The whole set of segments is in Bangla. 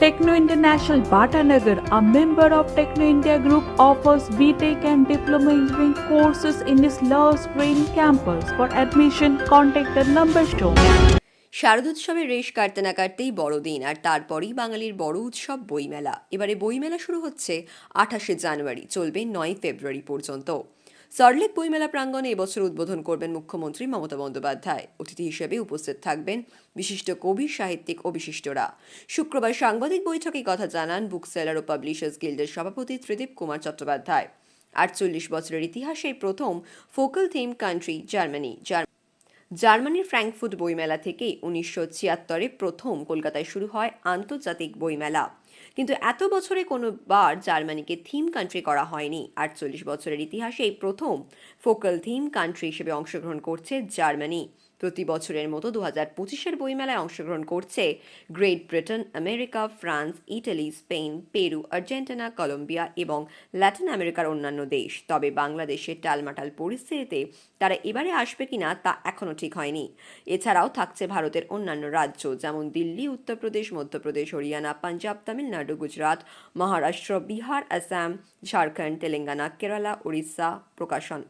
Techno International Bhatanagar, a member of Techno India Group, offers BTEC and Diploma Engineering courses in its Love Green campus. For admission, contact the number shown. শারদোৎসবের রেশ কাটতে না কাটতেই বড়দিন আর তারপরেই বাঙালির বড় উৎসব বইমেলা এবারে বইমেলা শুরু হচ্ছে আঠাশে জানুয়ারি চলবে নয় ফেব্রুয়ারি পর্যন্ত সল্টলেক বইমেলা প্রাঙ্গণে এবছর উদ্বোধন করবেন মুখ্যমন্ত্রী মমতা বন্দ্যোপাধ্যায়। অতিথি হিসেবে উপস্থিত থাকবেন বিশিষ্ট কবি, সাহিত্যিক ও বিশিষ্টরা শুক্রবার সাংবাদিক বৈঠকে কথা জানান বুক সেলার ও পাবলিশার্স গিল্ডের সভাপতি ত্রিদীপ কুমার চট্টোপাধ্যায়। আটচল্লিশ বছরের ইতিহাসে প্রথম ফোকাল থিম কান্ট্রি জার্মানি। জার্মানির ফ্র্যাঙ্কফুট বইমেলা থেকে উনিশশো ছিয়াত্তরে প্রথম কলকাতায় শুরু হয় আন্তর্জাতিক বইমেলা। কিন্তু এত বছরে কোনো বার জার্মানিকে থিম কান্ট্রি করা হয়নি। আটচল্লিশ বছরের ইতিহাসে এই প্রথম ফোকাল থিম কান্ট্রি হিসেবে অংশগ্রহণ করছে জার্মানি। প্রতি বছরের মতো দু হাজার পঁচিশের বইমেলায় অংশগ্রহণ করছে Great Britain, America, France, Italy, Spain, Peru, Argentina, Colombia এবং ল্যাটিন আমেরিকার অন্যান্য দেশ। তবে বাংলাদেশের টালমাটাল পরিস্থিতিতে তারা এবারে আসবে কিনা তা এখনও ঠিক হয়নি। এছাড়াও থাকছে ভারতের অন্যান্য রাজ্য, যেমন দিল্লি, উত্তরপ্রদেশ, মধ্যপ্রদেশ, হরিয়ানা, পাঞ্জাব, তামিলনাড়ু, গুজরাট, মহারাষ্ট্র, বিহার, আসাম, ঝাড়খণ্ড, তেলেঙ্গানা, কেরালা উড়িষ্যা প্রকাশন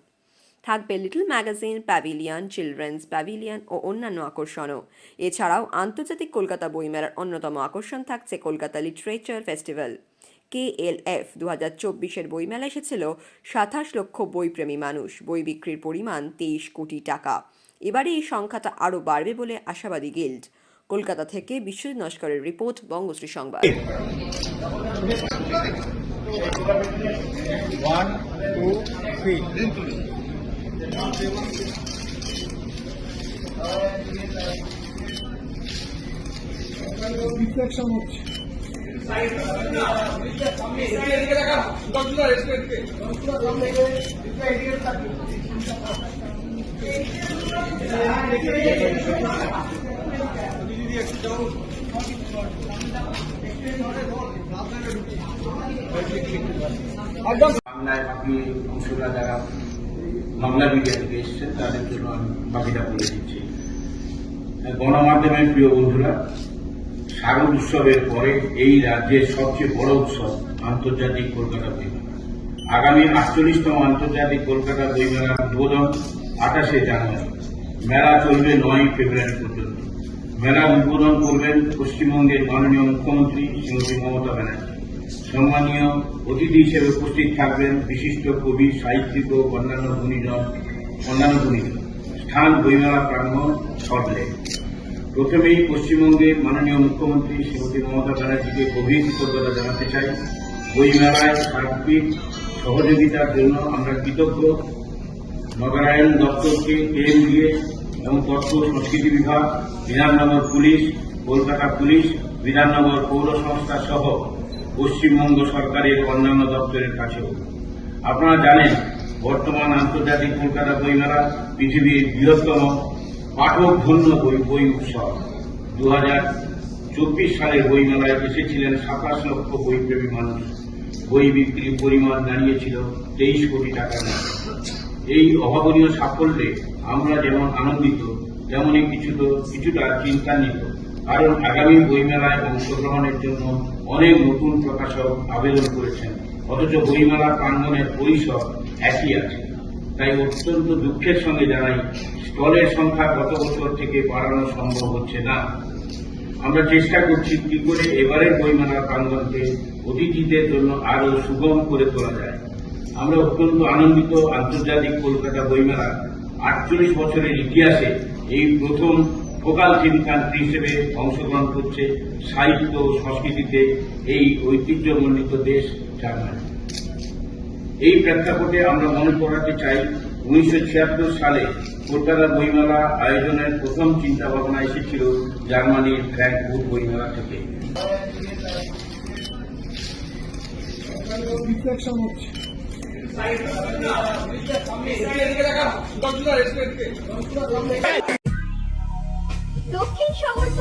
থাকবে little magazine, pavilion, children's pavilion ও অন্যান্য আকর্ষণও। এছাড়াও আন্তর্জাতিক কলকাতা বইমেলার অন্যতম আকর্ষণ থাকছে Kolkata literature festival. K L F দু হাজার চব্বিশের বইমেলা এসেছিল সাতাশ লক্ষ বইপ্রেমী মানুষ। বই বিক্রির পরিমাণ তেইশ কোটি টাকা। এবারে এই সংখ্যাটা আরও বাড়বে বলে আশাবাদী গিল্ড। কলকাতা থেকে বিশ্বজিৎ নস্করের রিপোর্ট, বঙ্গশ্রী সংবাদ। একদম বাংলায় বাকি অংশগুলা যারা বাংলা মিডিয়া থেকে এসেছেন তাদের জন্য আমি বাকিটা বলে দিচ্ছি। গণমাধ্যমের প্রিয় বন্ধুরা শারদ উৎসবের পরে এই রাজ্যের সবচেয়ে বড় উৎসব আন্তর্জাতিক কলকাতা বইমেলা আগামী আটচল্লিশতম আন্তর্জাতিক কলকাতা বইমেলার উদ্বোধন আঠাশে জানুয়ারি। মেলা চলবে নয় ফেব্রুয়ারি পর্যন্ত। মেলার উদ্বোধন করবেন পশ্চিমবঙ্গের মাননীয় মুখ্যমন্ত্রী শ্রীমতী মমতা ব্যানার্জি। সম্মানীয় অতিথি হিসেবে উপস্থিত থাকবেন বিশিষ্ট কবি, সাহিত্যিক ও অন্যান্য গুণীজন অন্যান্য গুণীজন। স্থান বইমেলা প্রাঙ্গণ সল্টলেক প্রথমেই পশ্চিমবঙ্গের মাননীয় মুখ্যমন্ত্রী শ্রীমতী মমতা ব্যানার্জিকে গভীর কৃতজ্ঞতা জানাতে চাই। বইমেলায় সার্বিক সহযোগিতার জন্য আমরা কৃতজ্ঞ। নগরায়ণ দপ্তরকে দিয়ে এবং তথ্য সংস্কৃতি বিভাগ, বিধাননগর পুলিশ, কলকাতা পুলিশ, বিধাননগর পৌর সংস্থা সহ পশ্চিমবঙ্গ সরকারের অন্যান্য দপ্তরের কাছেও। আপনারা জানেন, বর্তমান আন্তর্জাতিক কলকাতা বইমেলা পৃথিবীর বৃহত্তম পাঠক ধন্য বই বই উৎসব। দু চব্বিশ সালের বইমেলায় এসেছিলেন সাতাশ লক্ষ বইপ্রেমী মানুষ। বই বিক্রির পরিমাণ দাঁড়িয়েছিল তেইশ কোটি টাকার এই অভাবনীয় সাফল্যে আমরা যেমন আনন্দিত তেমনই কিছু তো কিছুটা চিন্তান্বিত। কারণ আগামী বইমেলায় অংশগ্রহণের জন্য অনেক নতুন প্রকাশক আবেদন করেছেন। অথচ বইমেলা প্রাঙ্গনের পরিসর একই আছে। তাই অত্যন্ত দুঃখের সঙ্গে জানাই, স্টলের সংখ্যা গত বছর থেকে বাড়ানো সম্ভব হচ্ছে না। আমরা চেষ্টা করছি কি করে এবারের বইমেলা প্রাঙ্গনকে অতিথিদের জন্য আরও সুগম করে তোলা যায়। আমরা অত্যন্ত আনন্দিত আন্তর্জাতিক কলকাতা বইমেলা আটচল্লিশ বছরের ইতিহাসে এই প্রথম ফোকাল থিম হিসেবে অংশগ্রহণ করছে সাহিত্য ও সংস্কৃতিতে এই ঐতিহ্যমণ্ডিত দেশ জার্মানি। এই প্রেক্ষাপটে আমরা মনে করাতে চাই, উনিশশো ছিয়াত্তর সালে কলকাতা বইমেলা আয়োজনের প্রথম চিন্তা ভাবনা এসেছিল জার্মানির ফ্র্যাঙ্কফুট বইমেলা থেকে। দক্ষিণ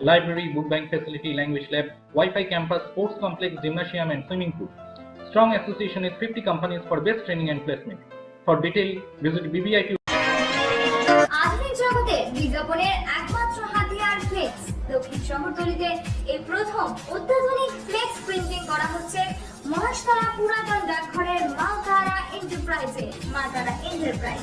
library, book bank facility, language lab, Wi-Fi campus, sports complex, gymnasium, and swimming pool. Strong association with 50 companies for best training and placement. For detail, visit BBIT একমাত্র প্রথম করা হচ্ছে মহাশতলা পুরাতন ডাকঘরের মা তারা এন্টারপ্রাইজে মা তারা এন্টারপ্রাইজ